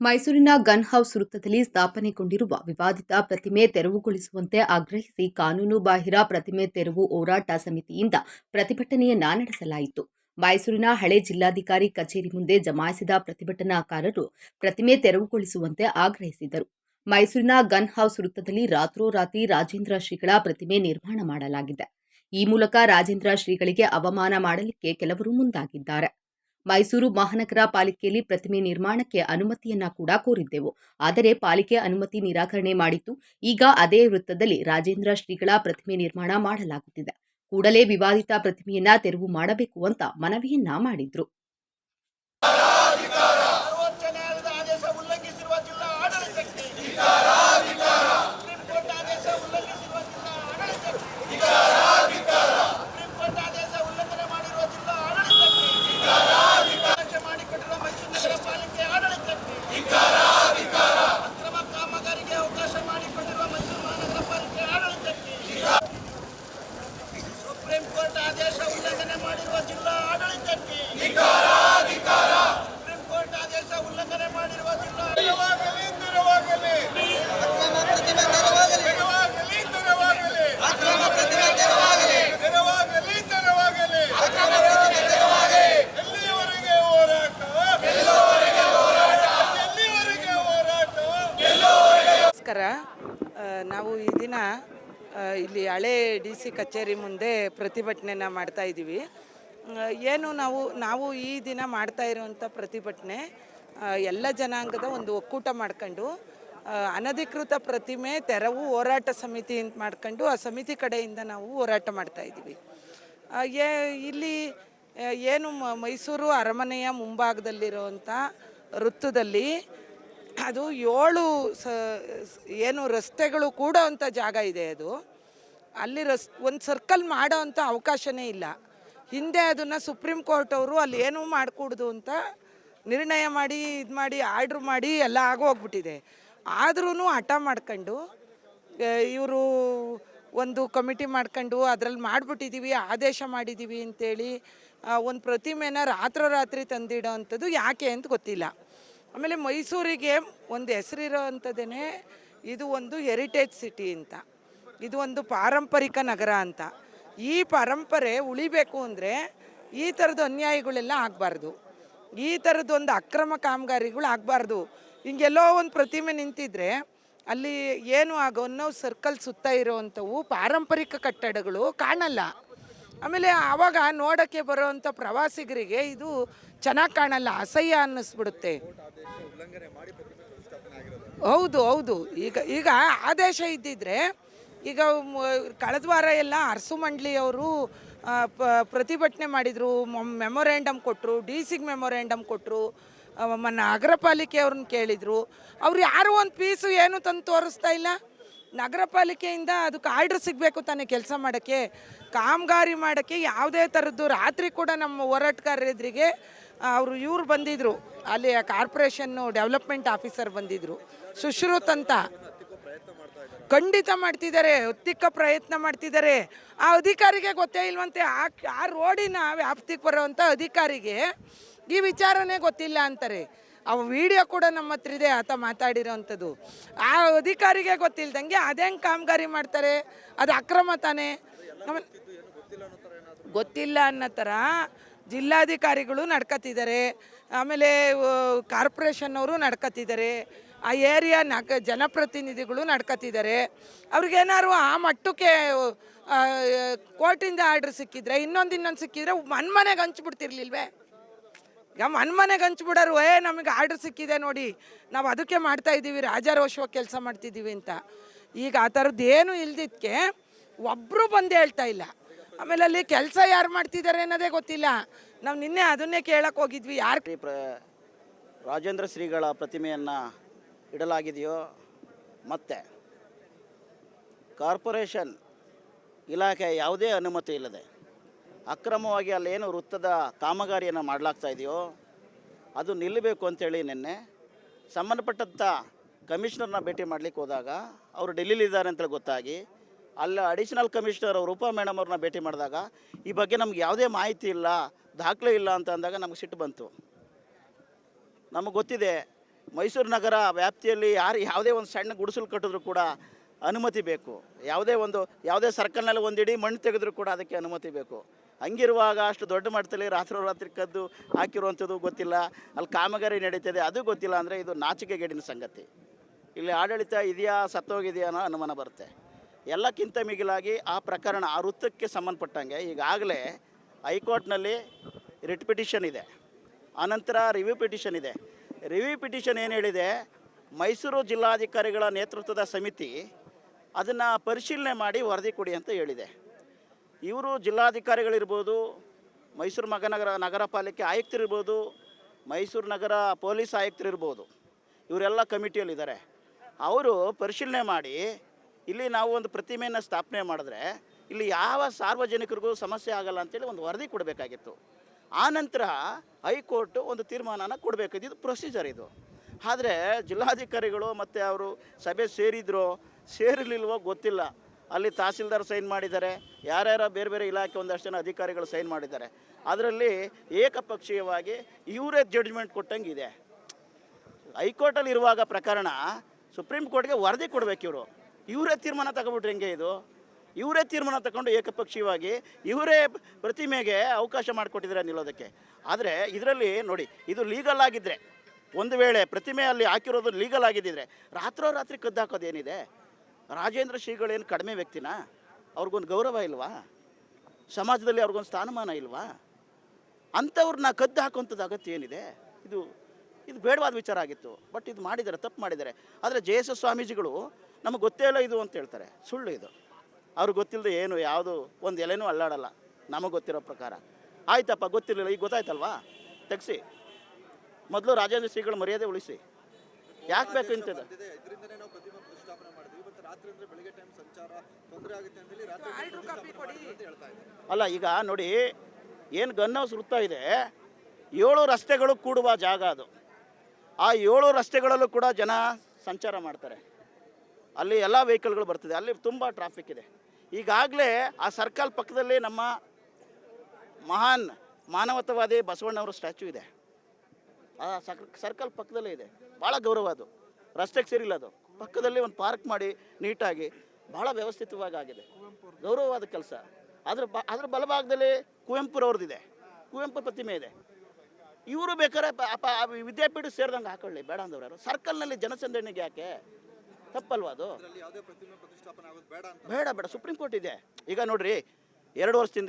ಮೈಸೂರಿನ gun house ವೃತ್ತದಲ್ಲಿ ಸ್ಥಾಪನೆಗೊಂಡಿರುವ ವಿವಾದಿತ ಪ್ರತಿಮೆ ತೆರವುಗೊಳಿಸುವಂತೆ ಆಗ್ರಹಿಸಿ ಕಾನೂನು ಬಾಹಿರ ಪ್ರತಿಮೆ ತೆರವು ಹೋರಾಟ ಸಮಿತಿಯಿಂದ ಪ್ರತಿಭಟನೆಯನ್ನ ನಡೆಸಲಾಯಿತು. ಮೈಸೂರಿನ ಹಳೆ ಜಿಲ್ಲಾಧಿಕಾರಿ ಕಚೇರಿ ಮುಂದೆ ಜಮಾಯಿಸಿದ ಪ್ರತಿಭಟನಾಕಾರರು ಪ್ರತಿಮೆ ತೆರವುಗೊಳಿಸುವಂತೆ ಆಗ್ರಹಿಸಿದರು. ಮೈಸೂರಿನ ಗನ್ ಹೌಸ್ ವೃತ್ತದಲ್ಲಿ ರಾತ್ರೋರಾತ್ರಿ ರಾಜೇಂದ್ರ ಶ್ರೀಗಳ ಪ್ರತಿಮೆ ನಿರ್ಮಾಣ ಮಾಡಲಾಗಿದೆ. ಈ ಮೂಲಕ ರಾಜೇಂದ್ರ ಶ್ರೀಗಳಿಗೆ ಅವಮಾನ ಮಾಡಲಿಕ್ಕೆ ಕೆಲವರು ಮುಂದಾಗಿದ್ದಾರೆ. ಮೈಸೂರು ಮಹಾನಗರ ಪಾಲಿಕೆಯಲ್ಲಿ ಪ್ರತಿಮೆ ನಿರ್ಮಾಣಕ್ಕೆ ಅನುಮತಿಯನ್ನ ಕೂಡ ಕೋರಿದ್ದೆವು. ಆದರೆ ಪಾಲಿಕೆ ಅನುಮತಿ ನಿರಾಕರಣೆ ಮಾಡಿತ್ತು. ಈಗ ಅದೇ ವೃತ್ತದಲ್ಲಿ ರಾಜೇಂದ್ರ ಶ್ರೀಗಳ ಪ್ರತಿಮೆ ನಿರ್ಮಾಣ ಮಾಡಲಾಗುತ್ತಿದೆ. ಕೂಡಲೇ ವಿವಾದಿತ ಪ್ರತಿಮೆಯನ್ನ ತೆರವು ಮಾಡಬೇಕು ಅಂತ ಮನವಿಯನ್ನ ಮಾಡಿದ್ರು ಸರ್ವೋಚ್ಚ ನ್ಯಾಯಾಲಯದ ಆದೇಶ ಉಲ್ಲಂಘಿಸಿರುವ ಜಿಲ್ಲಾ ಆಡಳಿತಕ್ಕೆ ಸುಪ್ರೀಂ ಕೋರ್ಟ್ ಆದೇಶ ಉಲ್ಲಂಘಿಸಿರುವ ಜಿಲ್ಲಾ ಆಡಳಿತಕ್ಕೆ ಸುಪ್ರೀಂ ಕೋರ್ಟ್ ಆದೇಶ ಉಲ್ಲಂಘನೆ ಮಾಡಿರುವ ಜಿಲ್ಲಾ ಆಡಳಿತಕ್ಕೆ ರಕ್ಷೆ ಮಾಡಿಕೊಟ್ಟಿರುವ ಮೈಸೂರು ನಗರ ಪಾಲಿಕೆ ಆಡಳಿತಕ್ಕೆ ಅಕ್ರಮ ಕಾಮಗಾರಿಗೆ ಅವಕಾಶ ಮಾಡಿಕೊಟ್ಟಿರುವ ಮೈಸೂರು ಮಹಾನಗರ ಪಾಲಿಕೆ ಆಡಳಿತಕ್ಕೆ ಸುಪ್ರೀಂ ಕೋರ್ಟ್ ಆದೇಶ ಉಲ್ಲಂಘನೆ ಮಾಡಿರುವ ಜಿಲ್ಲಾ ಆಡಳಿತಕ್ಕೆ ಸುಪ್ರೀಂ ಕೋರ್ಟ್ ಆದೇಶ ಉಲ್ಲಂಘನೆ ಮಾಡಿರುವ ಜಿಲ್ಲಾ ತೆರವಾಗಲಿ ತೆರವಾಗಲಿ ತೆರವಾಗಲಿ ತೆರವಾಗಲಿ ತೆರವಾಗಲಿ ತೆರವಾಗಲಿ ಎಲ್ಲಿಯವರೆಗೆ ಹೋರಾಟ ಎಲ್ಲಿಯವರೆಗೆ ಹೋರಾಟ ನಮಸ್ಕಾರ ನಾವು ಈ ದಿನ ಇಲ್ಲಿ ಹಳೆ ಡಿ ಸಿ ಕಚೇರಿ ಮುಂದೆ ಪ್ರತಿಭಟನೆನ ಮಾಡ್ತಾ ಇದ್ದೀವಿ. ಏನು ನಾವು ನಾವು ಈ ದಿನ ಮಾಡ್ತಾ ಇರುವಂಥ ಪ್ರತಿಭಟನೆ ಎಲ್ಲ ಜನಾಂಗದ ಒಂದು ಒಕ್ಕೂಟ ಮಾಡ್ಕೊಂಡು ಅನಧಿಕೃತ ಪ್ರತಿಮೆ, ತೆರವು, ಹೋರಾಟ ಸಮಿತಿ ಅಂತ ಮಾಡ್ಕೊಂಡು ಆ ಸಮಿತಿ ಕಡೆಯಿಂದ ನಾವು ಹೋರಾಟ ಮಾಡ್ತಾ ಇದ್ದೀವಿ. ಏ- ಇಲ್ಲಿ ಏನು ಮೈಸೂರು ಅರಮನೆಯ ಮುಂಭಾಗದಲ್ಲಿರುವಂಥ ವೃತ್ತದಲ್ಲಿ ಅದು ಏಳು ಸ ಏನು ರಸ್ತೆಗಳು ಕೂಡ ಅಂಥ ಜಾಗ ಇದೆ ಅದು. ಅಲ್ಲಿ ರಸ್, ಒಂದು ಸರ್ಕಲ್ ಮಾಡೋ ಅಂಥ ಅವಕಾಶನೇ ಇಲ್ಲ. ಹಿಂದೆ ಅದನ್ನು ಸುಪ್ರೀಂ ಕೋರ್ಟ್ ಅವರು ಅಲ್ಲಿ ಏನೂ ಮಾಡಿಕೊಡ್ದು ಅಂತ ನಿರ್ಣಯ ಮಾಡಿ, ಇದು ಮಾಡಿ, ಆರ್ಡ್ರ್ ಮಾಡಿ ಎಲ್ಲ ಆಗೋಗ್ಬಿಟ್ಟಿದೆ. ಆದ್ರೂ ಹಠ ಮಾಡ್ಕೊಂಡು ಇವರು ಒಂದು ಕಮಿಟಿ ಮಾಡ್ಕೊಂಡು ಅದರಲ್ಲಿ ಮಾಡಿಬಿಟ್ಟಿದ್ದೀವಿ ಆದೇಶ ಮಾಡಿದ್ದೀವಿ ಅಂತೇಳಿ ಒಂದು ಪ್ರತಿಮೆನ ರಾತ್ರೋರಾತ್ರಿ ತಂದಿಡೋ ಅಂಥದ್ದು ಯಾಕೆ ಅಂತ ಗೊತ್ತಿಲ್ಲ. ಆಮೇಲೆ ಮೈಸೂರಿಗೆ ಒಂದು ಹೆಸರಿರೋ ಅಂಥದ್ದೇ ಇದು ಒಂದು ಹೆರಿಟೇಜ್ ಸಿಟಿ ಅಂತ. ಇದು ಒಂದು ಪಾರಂಪರಿಕ ನಗರ ಅಂತ. ಈ ಪರಂಪರೆ ಉಳಿಬೇಕು ಅಂದರೆ ಈ ಥರದ ಅನ್ಯಾಯಗಳೆಲ್ಲ ಆಗಬಾರ್ದು. ಈ ಥರದ್ದೊಂದು ಅಕ್ರಮ ಕಾಮಗಾರಿಗಳು ಆಗಬಾರ್ದು. ಹಿಂಗೆಲ್ಲೋ ಒಂದು ಪ್ರತಿಮೆ ನಿಂತಿದ್ರೆ ಅಲ್ಲಿ ಏನು ಆಗೋ ಅನ್ನೋ ಸರ್ಕಲ್ ಸುತ್ತ ಇರೋವಂಥವು ಪಾರಂಪರಿಕ ಕಟ್ಟಡಗಳು ಕಾಣಲ್ಲ. ಆಮೇಲೆ ಆವಾಗ ನೋಡೋಕ್ಕೆ ಬರೋವಂಥ ಪ್ರವಾಸಿಗರಿಗೆ ಇದು ಚೆನ್ನಾಗಿ ಕಾಣಲ್ಲ, ಅಸಹ್ಯ ಅನ್ನಿಸ್ಬಿಡುತ್ತೆ. ಹೌದು ಹೌದು. ಈಗ ಈಗ ಆದೇಶ ಇದ್ದಿದ್ರೆ ಈಗ ಕಳೆದ ವಾರ ಎಲ್ಲ ಅರಸು ಮಂಡ್ಲಿಯವರು ಪ್ರತಿಭಟನೆ ಮಾಡಿದರು ಮೆಮೊರ್ಯಾಂಡಮ್ ಕೊಟ್ಟರು ಡಿ ಸಿಗೆ ಮೆಮೊರ್ಯಾಂಡಮ್ ಕೊಟ್ಟರು ನಗರ ಪಾಲಿಕೆ ಅವ್ರನ್ನ ಕೇಳಿದರು. ಅವ್ರು ಯಾರು ಒಂದು ಪೀಸು ಏನು ತಂದು ತೋರಿಸ್ತಾ ಇಲ್ಲ? ನಗರ ಪಾಲಿಕೆಯಿಂದ ಅದಕ್ಕೆ ಆರ್ಡ್ರ್ ಸಿಗಬೇಕು ತಾನೇ ಕೆಲಸ ಮಾಡೋಕ್ಕೆ, ಕಾಮಗಾರಿ ಮಾಡೋಕ್ಕೆ ಯಾವುದೇ ಥರದ್ದು ರಾತ್ರಿ ಕೂಡ ನಮ್ಮ ಹೋರಾಟಗಾರರಿಗೆ ಅವರು ಇವ್ರು ಬಂದಿದ್ದರು ಅಲ್ಲಿ ಕಾರ್ಪೊರೇಷನ್ನು ಡೆವಲಪ್ಮೆಂಟ್ ಆಫೀಸರ್ ಬಂದಿದ್ದರು ಸುಶ್ರುತ್ ಅಂತ ಖಂಡಿತ ಮಾಡ್ತಿದ್ದಾರೆ ಒತ್ತಿಕ್ಕ ಪ್ರಯತ್ನ ಮಾಡ್ತಿದ್ದಾರೆ. ಆ ಅಧಿಕಾರಿಗೆ ಗೊತ್ತೇ ಇಲ್ವಂತೆ, ಆ ಆ ರೋಡಿನ ವ್ಯಾಪ್ತಿಗೆ ಬರೋವಂಥ ಅಧಿಕಾರಿಗೆ ಈ ವಿಚಾರನೇ ಗೊತ್ತಿಲ್ಲ ಅಂತಾರೆ. ಆ ವಿಡಿಯೋ ಕೂಡ ನಮ್ಮ ಹತ್ರ ಇದೆ, ಆತ ಮಾತಾಡಿರೋವಂಥದ್ದು ಆ ಅಧಿಕಾರಿಗೆ ಗೊತ್ತಿಲ್ದಂಗೆ ಅದೇಂಗೆ ಕಾಮಗಾರಿ ಮಾಡ್ತಾರೆ, ಅದು ಅಕ್ರಮ ತಾನೇ? ಗೊತ್ತಿಲ್ಲ ಅನ್ನೋ ಥರ ಜಿಲ್ಲಾಧಿಕಾರಿಗಳು ನಡ್ಕತ್ತಿದ್ದಾರೆ, ಆಮೇಲೆ ಕಾರ್ಪೊರೇಷನ್ನವರು ನಡ್ಕತ್ತಿದ್ದಾರೆ, ಆ ಏರಿಯಾ ನಗ ಜನಪ್ರತಿನಿಧಿಗಳು ನಡ್ಕತ್ತಿದ್ದಾರೆ. ಅವ್ರಿಗೇನಾದ್ರು ಆ ಮಟ್ಟಕ್ಕೆ ಕೋರ್ಟಿಂದ ಆರ್ಡ್ರ್ ಸಿಕ್ಕಿದ್ರೆ, ಇನ್ನೊಂದು ಇನ್ನೊಂದು ಸಿಕ್ಕಿದ್ರೆ ಮನ್ಮನೆಗೆ ಹಂಚ್ಬಿಡ್ತಿರ್ಲಿಲ್ವೇ? ಈಗ ಅನ್ಮನೆಗೆ ಹಂಚ್ಬಿಡೋರು ಏ, ನಮಗೆ ಆರ್ಡ್ರ್ ಸಿಕ್ಕಿದೆ ನೋಡಿ, ನಾವು ಅದಕ್ಕೆ ಮಾಡ್ತಾ ಇದ್ದೀವಿ ರಾಜಾರೋಷವಾಗಿ ಕೆಲಸ ಮಾಡ್ತಿದ್ದೀವಿ ಅಂತ. ಈಗ ಆ ಥರದ್ದು ಏನು ಇಲ್ದಿದ್ದಕ್ಕೆ ಒಬ್ಬರು ಬಂದು ಹೇಳ್ತಾ ಇಲ್ಲ. ಆಮೇಲೆ ಅಲ್ಲಿ ಕೆಲಸ ಯಾರು ಮಾಡ್ತಿದ್ದಾರೆ ಅನ್ನೋದೇ ಗೊತ್ತಿಲ್ಲ. ನಾವು ನಿನ್ನೆ ಅದನ್ನೇ ಕೇಳಕ್ಕೆ ಹೋಗಿದ್ವಿ, ಯಾರು ಪ್ರ, ರಾಜೇಂದ್ರ ಶ್ರೀಗಳ ಪ್ರತಿಮೆಯನ್ನು ಇಡಲಾಗಿದೆಯೋ, ಮತ್ತು ಕಾರ್ಪೊರೇಷನ್ ಇಲಾಖೆ ಯಾವುದೇ ಅನುಮತಿ ಇಲ್ಲದೆ ಅಕ್ರಮವಾಗಿ ಅಲ್ಲೇನು ವೃತ್ತದ ಕಾಮಗಾರಿಯನ್ನು ಮಾಡಲಾಗ್ತಾ ಇದೆಯೋ, ಅದು ನಿಲ್ಲಬೇಕು ಅಂತೇಳಿ ನಿನ್ನೆ ಸಂಬಂಧಪಟ್ಟಂಥ ಕಮಿಷನರ್ನ ಭೇಟಿ ಮಾಡಲಿಕ್ಕೆ ಹೋದಾಗ ಅವರು ಡೆಲ್ಲಿಲಿದ್ದಾರೆ ಅಂತೇಳಿ ಗೊತ್ತಾಗಿ, ಅಲ್ಲಿ ಅಡಿಷನಲ್ ಕಮಿಷನರ್ ರೂಪಾ ಮೇಡಮ್ ಅವ್ರನ್ನ ಭೇಟಿ ಮಾಡಿದಾಗ ಈ ಬಗ್ಗೆ ನಮ್ಗೆ ಯಾವುದೇ ಮಾಹಿತಿ ಇಲ್ಲ, ದಾಖಲೆ ಇಲ್ಲ ಅಂತ ಅಂದಾಗ ನಮ್ಗೆ ಸಿಟ್ಟು ಬಂತು. ನಮಗೆ ಗೊತ್ತಿದೆ, ಮೈಸೂರು ನಗರ ವ್ಯಾಪ್ತಿಯಲ್ಲಿ ಯಾರು ಯಾವುದೇ ಒಂದು ಸಣ್ಣ ಗುಡಿಸಲು ಕಟ್ಟಿದ್ರು ಕೂಡ ಅನುಮತಿ ಬೇಕು. ಯಾವುದೇ ಒಂದು, ಯಾವುದೇ ಸರ್ಕಲ್ನಲ್ಲಿ ಒಂದು ಇಡೀ ಮಣ್ಣು ತೆಗೆದ್ರೂ ಕೂಡ ಅದಕ್ಕೆ ಅನುಮತಿ ಬೇಕು. ಹಂಗಿರುವಾಗ ಅಷ್ಟು ದೊಡ್ಡ ಮಟ್ಟದಲ್ಲಿ ರಾತ್ರೋರಾತ್ರಿ ಕದ್ದು ಹಾಕಿರುವಂಥದ್ದು ಗೊತ್ತಿಲ್ಲ. ಅಲ್ಲಿ ಕಾಮಗಾರಿ ನಡೀತದೆ, ಅದು ಗೊತ್ತಿಲ್ಲ ಅಂದರೆ ಇದು ನಾಚಿಕೆಗೇಡಿನ ಸಂಗತಿ. ಇಲ್ಲಿ ಆಡಳಿತ ಇದೆಯಾ ಸತ್ತೋಗಿದೆಯಾ ಅನ್ನೋ ಅನುಮಾನ ಬರುತ್ತೆ. ಎಲ್ಲಕ್ಕಿಂತ ಮಿಗಿಲಾಗಿ ಆ ಪ್ರಕರಣ, ಆ ವೃತ್ತಕ್ಕೆ ಸಂಬಂಧಪಟ್ಟಂಗೆ ಈಗಾಗಲೇ ಹೈಕೋರ್ಟ್ನಲ್ಲಿ ರಿಟ್ ಪಿಟಿಷನ್ ಇದೆ. ಆನಂತರ ರಿವ್ಯೂ ಪಿಟಿಷನ್ ಇದೆ. ರಿವ್ಯೂ ಪಿಟಿಷನ್ ಏನು ಹೇಳಿದೆ, ಮೈಸೂರು ಜಿಲ್ಲಾಧಿಕಾರಿಗಳ ನೇತೃತ್ವದ ಸಮಿತಿ ಅದನ್ನು ಪರಿಶೀಲನೆ ಮಾಡಿ ವರದಿ ಕೊಡಿ ಅಂತ ಹೇಳಿದೆ. ಇವರು ಜಿಲ್ಲಾಧಿಕಾರಿಗಳಿರ್ಬೋದು, ಮೈಸೂರು ಮಹಾನಗರ ನಗರ ಪಾಲಿಕೆ ಆಯುಕ್ತರಿರ್ಬೋದು, ಮೈಸೂರು ನಗರ ಪೊಲೀಸ್ ಆಯುಕ್ತರಿರ್ಬೋದು. ಇವರೆಲ್ಲ ಕಮಿಟಿಯಲ್ಲಿದ್ದಾರೆ. ಅವರು ಪರಿಶೀಲನೆ ಮಾಡಿ, ಇಲ್ಲಿ ನಾವು ಒಂದು ಪ್ರತಿಮೆಯನ್ನು ಸ್ಥಾಪನೆ ಮಾಡಿದ್ರೆ, ಇಲ್ಲಿ ಯಾವ ಸಾರ್ವಜನಿಕರಿಗೂ ಸಮಸ್ಯೆ ಆಗಲ್ಲ ಅಂತೇಳಿ ಒಂದು ವರದಿ ಕೊಡಬೇಕಾಗಿತ್ತು. ಆನಂತರ ಹೈಕೋರ್ಟ್ ಒಂದು ತೀರ್ಮಾನನ ಕೊಡಬೇಕು ಇದು ಪ್ರೊಸೀಜರ್ ಇದು. ಆದರೆ ಜಿಲ್ಲಾಧಿಕಾರಿಗಳು ಮತ್ತು ಅವರು ಸಭೆ ಸೇರಿದ್ರೋ, ಸೇರಿರ್ಲಿಲ್ವೋ ಗೊತ್ತಿಲ್ಲ. ಅಲ್ಲಿ ತಹಸೀಲ್ದಾರ್ ಸೈನ್ ಮಾಡಿದ್ದಾರೆ. ಯಾರ್ಯಾರ ಬೇರೆ ಬೇರೆ ಇಲಾಖೆ ಒಂದಷ್ಟು ಜನ ಅಧಿಕಾರಿಗಳು ಸೈನ್ ಮಾಡಿದ್ದಾರೆ. ಅದರಲ್ಲಿ ಏಕಪಕ್ಷೀಯವಾಗಿ ಇವರೇ ಜಡ್ಜ್ಮೆಂಟ್ ಕೊಟ್ಟಂಗೆ ಇದೆ ಹೈಕೋರ್ಟಲ್ಲಿ ಇರುವಾಗ ಪ್ರಕರಣ ಸುಪ್ರೀಂ ಕೋರ್ಟ್ಗೆ ವರದಿ ಕೊಡಬೇಕು ಇವರು. ಇವರೇ ತೀರ್ಮಾನ ತಗೊಬಿಟ್ರೆ ಹೆಂಗೆ ಇದು? ಇವರೇ ತೀರ್ಮಾನ ತಗೊಂಡು ಏಕಪಕ್ಷೀಯವಾಗಿ ಇವರೇ ಪ್ರತಿಮೆಗೆ ಅವಕಾಶ ಮಾಡಿಕೊಟ್ಟಿದ್ದಾರೆ ನಿಲ್ಲೋದಕ್ಕೆ ಆದರೆ ಇದರಲ್ಲಿ ನೋಡಿ, ಇದು ಲೀಗಲ್ ಆಗಿದ್ದರೆ ಒಂದು ವೇಳೆ ಪ್ರತಿಮೆ ಅಲ್ಲಿ ಹಾಕಿರೋದು ಲೀಗಲ್ ಆಗಿದ್ದಿದ್ರೆ ರಾತ್ರೋರಾತ್ರಿ ಕದ್ದು ಹಾಕೋದೇನಿದೆ ರಾಜೇಂದ್ರ ಶ್ರೀಗಳೇನು ಕಡಿಮೆ ವ್ಯಕ್ತಿನಾ? ಅವ್ರಿಗೊಂದು ಗೌರವ ಇಲ್ವಾ? ಸಮಾಜದಲ್ಲಿ ಅವ್ರಿಗೊಂದು ಸ್ಥಾನಮಾನ ಇಲ್ವಾ? ಅಂಥವ್ರನ್ನ ಕದ್ದು ಹಾಕುವಂಥದ್ದು ಅಗತ್ಯ ಏನಿದೆ? ಇದು ಇದು ಬೇಡವಾದ ವಿಚಾರ ಆಗಿತ್ತು. ಬಟ್ ಇದು ಮಾಡಿದ್ದಾರೆ, ತಪ್ಪು ಮಾಡಿದ್ದಾರೆ. ಆದರೆ ಜೆ ಎಸ್ ಸ್ವಾಮೀಜಿಗಳು ನಮಗೆ ಗೊತ್ತೇ ಇಲ್ಲ ಇದು ಅಂತ ಹೇಳ್ತಾರೆ. ಸುಳ್ಳು ಇದು. ಅವ್ರಿಗೆ ಗೊತ್ತಿಲ್ಲದೆ ಏನು, ಯಾವುದು, ಒಂದು ಎಲೆನೂ ಅಲ್ಲಾಡಲ್ಲ. ನಮಗೆ ಗೊತ್ತಿರೋ ಪ್ರಕಾರ. ಆಯ್ತಪ್ಪ, ಗೊತ್ತಿರಲಿಲ್ಲ, ಈಗ ಗೊತ್ತಾಯ್ತಲ್ವಾ? ತೆಗ್ಸಿ. ಮೊದಲು ರಾಜೇಂದ್ರ ಶ್ರೀಗಳು ಮರ್ಯಾದೆ ಉಳಿಸಿ. ಯಾಕೆ ಬೇಕು ಇಂಥದ್ದು? ರಾತ್ರಿ ಅಂದ್ರೆ ಬೆಳಿಗ್ಗೆ ಟೈಮ್ ಸಂಚಾರ ತೊಂದರೆ ಆಗುತ್ತೆ ಅಂತ ಹೇಳಿ ರಾತ್ರಿ ಹೇಳ್ತಾ ಇದ್ದಾರೆ. ಅಲ್ಲ ಈಗ ನೋಡಿ ಏನು ಗನ್ ಹೌಸ್ ವೃತ್ತ ಇದೆ? ಏಳು ರಸ್ತೆಗಳು ಕೂಡುವ ಜಾಗ ಅದು. ಆ ಏಳು ರಸ್ತೆಗಳಲ್ಲೂ ಕೂಡ ಜನ ಸಂಚಾರ ಮಾಡ್ತಾರೆ. ಅಲ್ಲಿ ಎಲ್ಲ ವೆಹಿಕಲ್ಗಳು ಬರ್ತದೆ. ಅಲ್ಲಿ ತುಂಬ ಟ್ರಾಫಿಕ್ ಇದೆ. ಈಗಾಗಲೇ ಆ ಸರ್ಕಲ್ ಪಕ್ಕದಲ್ಲಿ ನಮ್ಮ ಮಹಾನ್ ಮಾನವತವಾದಿ ಬಸವಣ್ಣವರ ಸ್ಟ್ಯಾಚ್ಯೂ ಇದೆ. ಆ ಸರ್ಕಲ್ ಪಕ್ಕದಲ್ಲೇ ಇದೆ. ಭಾಳ ಗೌರವ ಅದು. ರಸ್ತೆಗೆ ಸೇರಿಲ್ಲ ಅದು. ಪಕ್ಕದಲ್ಲಿ ಒಂದು ಪಾರ್ಕ್ ಮಾಡಿ ನೀಟಾಗಿ ಭಾಳ ವ್ಯವಸ್ಥಿತವಾಗಿ ಆಗಿದೆ. ಗೌರವವಾದ ಕೆಲಸ. ಅದ್ರ ಬ ಅದ್ರ ಬಲಭಾಗದಲ್ಲಿ ಕುವೆಂಪುರವ್ರದ್ದಿದೆ. ಕುವೆಂಪು ಪ್ರತಿಮೆ ಇದೆ. ಇವರು ಬೇಕಾದ್ರೆ ಪ- ಪ- ಆ ವಿದ್ಯಾಪೀಠ ಸೇರಿದಂಗೆ ಹಾಕೊಳ್ಳಿ. ಬೇಡ ಅಂದವ್ರು ಯಾರು? ಸರ್ಕಲ್ನಲ್ಲಿ ಜನಸಂದಣಿಗೆ ಯಾಕೆ? ತಪ್ಪಲ್ವಾ ಅದು? ಬೇಡ ಬೇಡ. ಸುಪ್ರೀಂ ಕೋರ್ಟ್ ಇದೆ. ಈಗ ನೋಡ್ರಿ ಎರಡು ವರ್ಷದಿಂದ